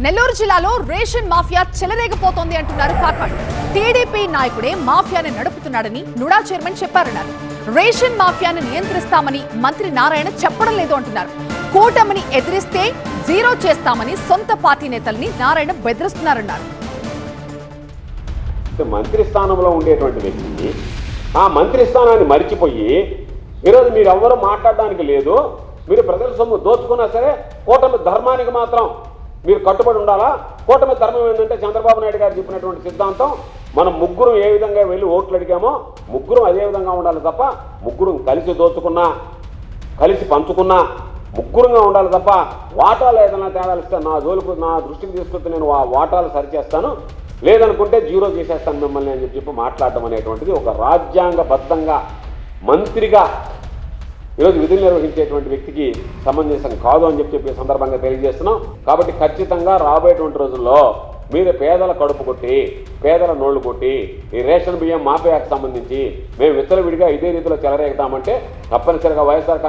నెల్లూరు జిల్లాలో ration mafia చెలరేగిపోతోంది అంటున్నారు కాకాడు TDP నాయకుడే మాఫియాని నడుపుతున్నాడని నుడా చైర్మన్ చెప్పారన్నారు. రేషన్ మాఫియాను నియంత్రిస్తామని మంత్రి నారాయణ చెప్పడం లేదు అంటున్నారు. కూటమిని ఎదిరిస్తే జీరో చేస్తామని సొంత పార్టీ నేతల్ని నారాయణ బెదిరిస్తున్నారన్నారు. మంత్రి స్థానంలో ఉండేటువంటి వ్యక్తి ఆ మంత్రి స్థానాన్ని మరిచిపోయి ఈరోజు మీరు ఎవ్వరూ మాట్లాడడానికి లేదు మీరు ప్రజల సొమ్ము దోచుకున్నా సరే కూటమి ధర్మానికి మాత్రం మీరు కట్టుబడి ఉండాలా? కూటమి ధర్మం ఏంటంటే చంద్రబాబు నాయుడు గారు చెప్పినటువంటి సిద్ధాంతం మనం ముగ్గురం ఏ విధంగా వెళ్ళి ఓట్లు అడిగామో ముగ్గురం అదే విధంగా ఉండాలి తప్ప ముగ్గురం కలిసి దోచుకున్నా కలిసి పంచుకున్నా ముగ్గురుగా ఉండాలి తప్ప వాటాలు ఏదైనా తేడాలు ఇస్తే నా జోలుకు నా దృష్టికి తీసుకొస్తే నేను ఆ వాటాలు సరిచేస్తాను. లేదనుకుంటే జీరో చేసేస్తాను మిమ్మల్ని అని చెప్పి మాట్లాడడం అనేటువంటిది ఒక రాజ్యాంగబద్ధంగా మంత్రిగా ఈరోజు విధులు నిర్వహించేటువంటి వ్యక్తికి సమంజసం కాదు అని చెప్పి చెప్పే సందర్భంగా తెలియజేస్తున్నాం. కాబట్టి ఖచ్చితంగా రాబోయేటువంటి రోజుల్లో మీరు పేదల కడుపు కొట్టి పేదల నోళ్ళు కొట్టి ఈ రేషన్ బియ్యం మాపేయాకు సంబంధించి మేము విత్తలవిడిగా ఇదే రీతిలో చెలరేగుతామంటే తప్పనిసరిగా వైఎస్ఆర్